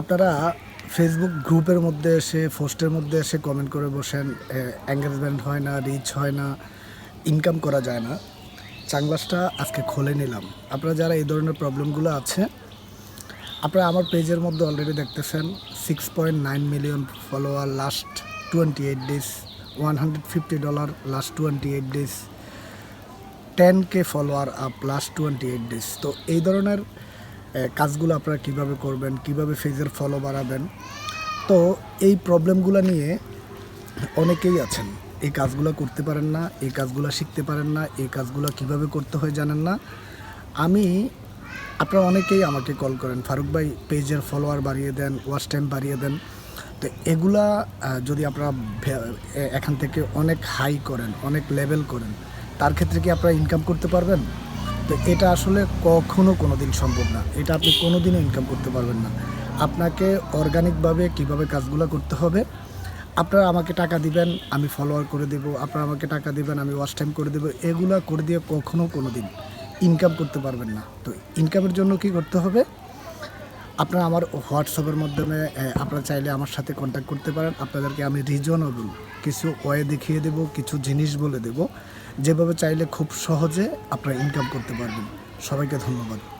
আপনারা ফেসবুক গ্রুপের মধ্যে এসে, পোস্টের মধ্যে এসে কমেন্ট করে বসেন এঙ্গেজমেন্ট হয় না রিচ হয় না ইনকাম করা যায় না। চাংলাসটা আজকে খুলে নিলাম। আপনারা যারা এই ধরনের প্রবলেমগুলো আছে, আপনারা আমার পেজের মধ্যে অলরেডি দেখতেছেন six point nine million follower last twenty eight days one hundred fifty dollar last twenty eight days ten K follower up last twenty eight days তো এই ধরনের কাজগুলো আপনারা কীভাবে করবেন, কীভাবে ফেজের ফলো বাড়াবেন। তো এই প্রবলেমগুলো নিয়ে অনেকেই আছেন। এই কাজগুলো করতে পারেন না, এই কাজগুলো শিখতে পারেন না, এই কাজগুলো কীভাবে করতে হয় জানেন না। আমি, আপনারা অনেকেই আমাকে কল করেন, ফারুক ভাই পেজের ফলোয়ার বাড়িয়ে দেন ওয়াচ টাইম বাড়িয়ে দেন। তো এগুলা যদি আপনারা এখান থেকে অনেক হাই করেন, অনেক লেভেল করেন, তার ক্ষেত্রে কি আপনারা ইনকাম করতে পারবেন? তো এটা আসলে কখনো কোনো দিন সম্ভব না। এটা আপনি কোনো দিনও ইনকাম করতে পারবেন না। আপনাকে অর্গানিকভাবে কীভাবে কাজগুলো করতে হবে, আপনারা আমাকে টাকা দিবেন, আমি ফলোয়ার করে দেবো, আপনারা আমাকে টাকা দিবেন, আমি ওয়াশ টাইম করে দেবো, এগুলো করে দিয়ে কখনো কোনো দিন ইনকাম করতে পারবেন না। তো ইনকামের জন্য কি করতে হবে? আপনারা আমার হোয়াটসঅ্যাপের মাধ্যমে আপনারা চাইলে আমার সাথে কন্ট্যাক্ট করতে পারেন। আপনাদেরকে আমি রিজনেবল কিছু ওয়ে দেখিয়ে দেব, কিছু জিনিস বলে দেব। যেভাবে চাইলে খুব সহজে আপনারা ইনকাম করতে পারবেন। সবাইকে ধন্যবাদ।